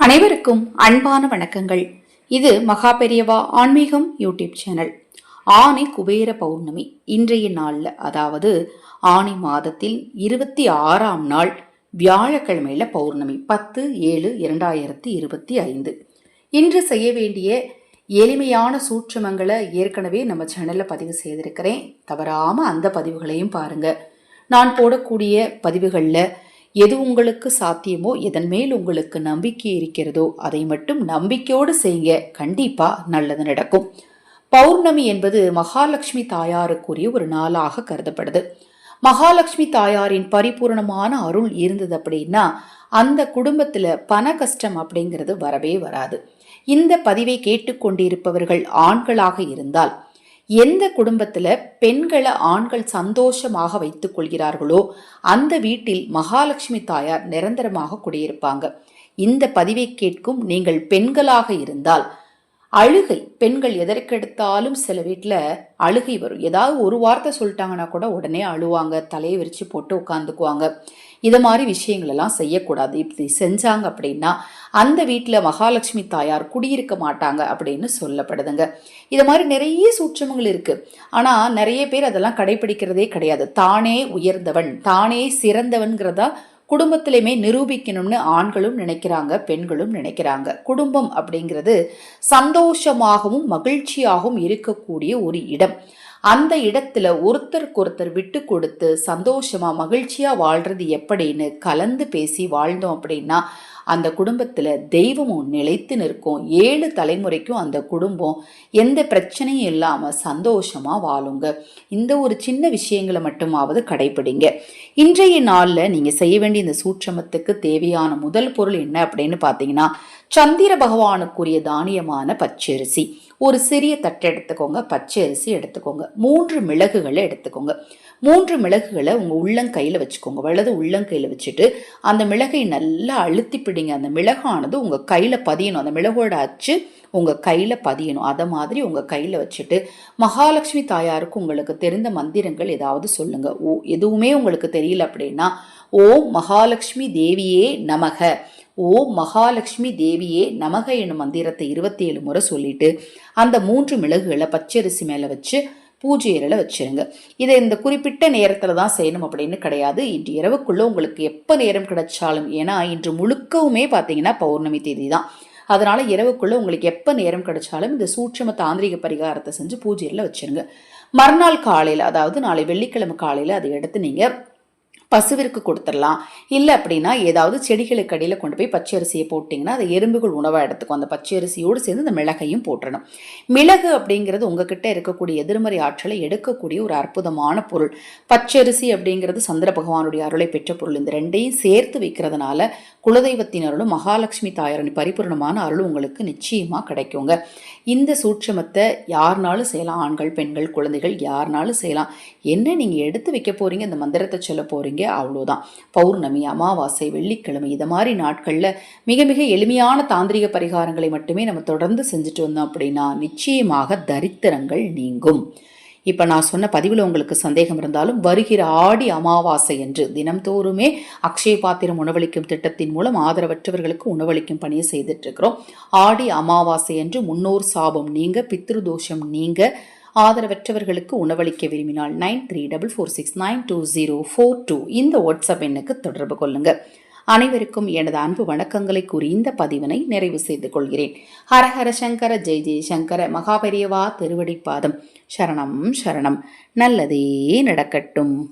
அனைவருக்கும் அன்பான வணக்கங்கள். இது மகா பெரியவா ஆன்மீகம் யூடியூப் சேனல். ஆணி குபேர பௌர்ணமி இன்றைய நாளில் அதாவது ஆணி மாதத்தில் இருபத்தி ஆறாம் நாள் வியாழக்கிழமையில பௌர்ணமி பத்து ஏழு இரண்டாயிரத்தி இருபத்தி ஐந்து. இன்று செய்ய வேண்டிய எளிமையான சூட்சமங்களை ஏற்கனவே நம்ம சேனலில் பதிவு செய்திருக்கிறேன். தவறாமல் அந்த பதிவுகளையும் பாருங்கள் நான் போடக்கூடிய பதிவுகளில் எது உங்களுக்கு சாத்தியமோ எதன் மேல் உங்களுக்கு நம்பிக்கை இருக்கிறதோ அதை மட்டும் நம்பிக்கையோடு செய்யுங்க. கண்டிப்பாக நல்லது நடக்கும். பௌர்ணமி என்பது மகாலட்சுமி தாயாருக்குரிய ஒரு நாளாக கருதப்படுது. மகாலட்சுமி தாயாரின் பரிபூர்ணமான அருள் இருந்தது அப்படின்னா அந்த குடும்பத்தில் பண கஷ்டம் அப்படிங்கிறது வரவே வராது. இந்த பதிவை கேட்டுக்கொண்டிருப்பவர்கள் ஆண்களாக இருந்தால் எந்த குடும்பத்தில் பெண்களை ஆண்கள் சந்தோஷமாக வைத்துக் கொள்கிறார்களோ அந்த வீட்டில் மகாலட்சுமி தாயார் நிரந்தரமாக குடியிருப்பாங்க. இந்த பதிவை கேட்கும் நீங்கள் பெண்களாக இருந்தால் அழுகை. பெண்கள் எதற்கெடுத்தாலும் சில வீட்டில் அழுகை வரும். ஏதாவது ஒரு வார்த்தை சொல்லிட்டாங்கன்னா கூட உடனே அழுவாங்க தலையை விரித்து போட்டு உட்காந்துக்குவாங்க இதை மாதிரி விஷயங்களெல்லாம் செய்யக்கூடாது. இப்படி செஞ்சாங்க அப்படின்னா அந்த வீட்டில் மகாலட்சுமி தாயார் குடியிருக்க மாட்டாங்க அப்படின்னு சொல்லப்படுதுங்க. இது மாதிரி நிறைய சூட்சமங்கள் இருக்குது ஆனால் நிறைய பேர் அதெல்லாம் கடைபிடிக்கிறதே கிடையாது. தானே உயர்ந்தவன் தானே சிறந்தவன்கிறதா குடும்பத்திலையுமே நிரூபிக்கணும்னு ஆண்களும் நினைக்கிறாங்க பெண்களும் நினைக்கிறாங்க. குடும்பம் அப்படிங்கிறது சந்தோஷமாகவும் மகிழ்ச்சியாகவும் இருக்கக்கூடிய ஒரு இடம். அந்த இடத்துல ஒருத்தருக்கு ஒருத்தர் விட்டு கொடுத்து சந்தோஷமா மகிழ்ச்சியா வாழ்றது எப்படின்னு கலந்து பேசி வாழ்ந்தோம் அப்படின்னா அந்த குடும்பத்தில் தெய்வமும் நிலைத்து நிற்கும். ஏழு தலைமுறைக்கும் அந்த குடும்பம் எந்த பிரச்சனையும் இல்லாமல் சந்தோஷமாக வாழுங்க. இந்த ஒரு சின்ன விஷயங்களை மட்டுமாவது கடைபிடிங்க இன்றைய நாளில் நீங்கள் செய்ய வேண்டிய இந்த சூட்சமத்துக்கு தேவையான முதல் பொருள் என்ன அப்படின்னு பார்த்தீங்கன்னா சந்திர பகவானுக்குரிய தானியமான பச்சரிசி. ஒரு சிறிய தட்டு எடுத்துக்கோங்க பச்சை அரிசி எடுத்துக்கோங்க மூன்று மிளகுகளை எடுத்துக்கோங்க. மூன்று மிளகுகளை உங்கள் உள்ளங்கையில் வச்சுக்கோங்க. வலது உள்ளங்கையில் வச்சுட்டு அந்த மிளகை நல்லா அழுத்தி பிடிங்க. அந்த மிளகானது உங்கள் கையில் பதியணும். அந்த மிளகோட அச்சு உங்கள் கையில் பதியணும். அதை மாதிரி உங்கள் கையில் வச்சுட்டு மகாலட்சுமி தாயாருக்கு உங்களுக்கு தெரிந்த மந்திரங்கள் ஏதாவது சொல்லுங்கள் ஓ எதுவுமே உங்களுக்கு தெரியல அப்படின்னா ஓம் மகாலட்சுமி தேவியே நமக. ஓம் மகாலட்சுமி தேவியே நமக என்னும் மந்திரத்தை இருபத்தி ஏழு முறை சொல்லிட்டு அந்த மூன்று மிளகுகளை பச்சரிசி மேலே வச்சு பூஜை வச்சிருங்க. இதை இந்த குறிப்பிட்ட நேரத்தில் தான் செய்யணும் அப்படின்னு கிடையாது. இன்று இரவுக்குள்ளே உங்களுக்கு எப்போ நேரம் கிடைச்சாலும் ஏன்னா இன்று முழுக்கவுமே பார்த்தீங்கன்னா பௌர்ணமி தேதி தான். அதனால் இரவுக்குள்ளே உங்களுக்கு எப்போ நேரம் கிடைச்சாலும் இந்த சூட்சம தாந்திரிக பரிகாரத்தை செஞ்சு பூஜையில் வச்சுருங்க. மறுநாள் காலையில் அதாவது நாளை வெள்ளிக்கிழமை காலையில் அதை எடுத்து நீங்கள் பசுவிற்கு கொடுத்துடலாம். இல்லை அப்படின்னா ஏதாவது செடிகளுக்கு அடியில் கொண்டு போய் பச்சை அரிசியை போட்டிங்கன்னா அதை எறும்புகள் உணவாக எடுத்துக்கும். அந்த பச்சை அரிசியோடு சேர்ந்து அந்த மிளகையும் போட்டுடணும். மிளகு அப்படிங்கிறது உங்ககிட்ட இருக்கக்கூடிய எதிர்மறை ஆற்றலை எடுக்கக்கூடிய ஒரு அற்புதமான பொருள். பச்சரிசி அப்படிங்கிறது சந்திர பகவானுடைய அருளை பெற்ற பொருள். இந்த ரெண்டையும் சேர்த்து வைக்கிறதுனால குலதெய்வத்தின் அருளும் மகாலட்சுமி தாயாரின் பரிபூர்ணமான அருளும் உங்களுக்கு நிச்சயமாக கிடைக்குங்க. இந்த சூட்சமத்தை யாருனாலும் செய்யலாம். ஆண்கள் பெண்கள் குழந்தைகள் யாருனாலும் செய்யலாம். என்ன நீங்கள் எடுத்து வைக்க போகிறீங்க இந்த மந்திரத்தை சொல்ல போகிறீங்க செய்வீங்க அவ்வளோதான். பௌர்ணமி அமாவாசை வெள்ளிக்கிழமை இதை மாதிரி நாட்களில் மிக மிக எளிமையான தாந்திரிக பரிகாரங்களை மட்டுமே நம்ம தொடர்ந்து செஞ்சுட்டு வந்தோம் அப்படின்னா நிச்சயமாக தரித்திரங்கள் நீங்கும். இப்போ நான் சொன்ன பதிவில் உங்களுக்கு சந்தேகம் இருந்தாலும் வருகிற ஆடி அமாவாசை என்று தினம்தோறுமே அக்ஷய பாத்திரம் உணவளிக்கும் திட்டத்தின் மூலம் ஆதரவற்றவர்களுக்கு உணவளிக்கும் பணியை செய்துட்டு இருக்கிறோம். ஆடி அமாவாசை என்று முன்னோர் சாபம் நீங்க பித்ருதோஷம் நீங்க ஆதரவற்றவர்களுக்கு உணவளிக்க விரும்பினால் nine three double four six nine two zero four two இந்த வாட்ஸ்அப் எண்ணுக்கு தொடர்பு கொள்ளுங்கள் அனைவருக்கும் எனது அன்பு வணக்கங்களை கூறி இந்த பதிவினை நிறைவு செய்து கொள்கிறேன். ஹரஹர சங்கர ஜெய் ஜெய் சங்கர மகாபெரியவா திருவடிப்பாதம். சரணம் சரணம். நல்லதே நடக்கட்டும்.